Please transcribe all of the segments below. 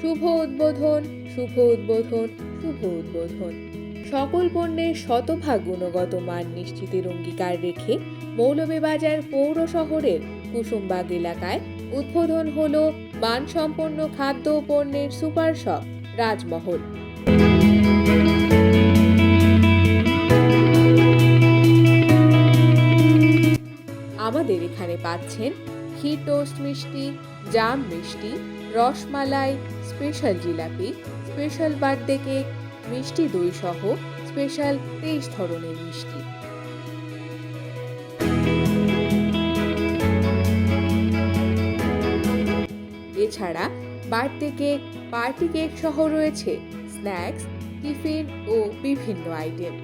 শুভ উদ্বোধন শুভ উদ্বোধন শুভ উদ্বোধন। সকল পণ্যের শতভাগ গুণগত মান নিশ্চিতের অঙ্গীকার রেখে মৌলভীবাজার পৌর শহরের কুসুমবাগ এলাকায় উদ্বোধন হল মানসম্পন্ন খাদ্য পণ্যের সুপার শপ রাজমহল। আমাদের এখানে পাচ্ছেন ক্ষীর টোস্ট মিষ্টি, জাম মিষ্টি, rasmalai, special jilapi, special birthday cake, মিষ্টি দই সহ স্পেশাল তেইশ ধরনের মিষ্টি। এছাড়া বার্থডে কেক, পার্টি কেক সহ রয়েছে স্ন্যাক্স, টিফিন ও বিভিন্ন আইটেম।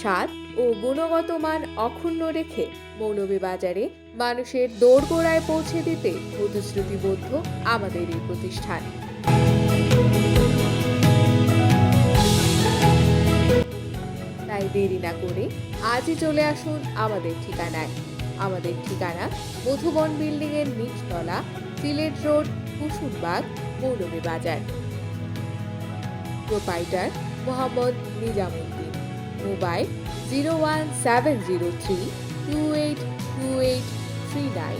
স্বাদ ও গুণগত মান অক্ষুণ্ণ রেখে মৌলভীবাজারে মানুষের দোরগোড়ায় পৌঁছে দিতে প্রতিশ্রুতিবদ্ধ আমাদের এই প্রতিষ্ঠান। তাই দেরি না করে আজই চলে আসুন আমাদের ঠিকানায়। আমাদের ঠিকানা মধুবন বিল্ডিং এর নিচতলা, Sylhet road, Kusumbag, Moulvibazar. Proprietor Mohammad Nizamuddin. mobile zero one seven zero three two eight two eight three nine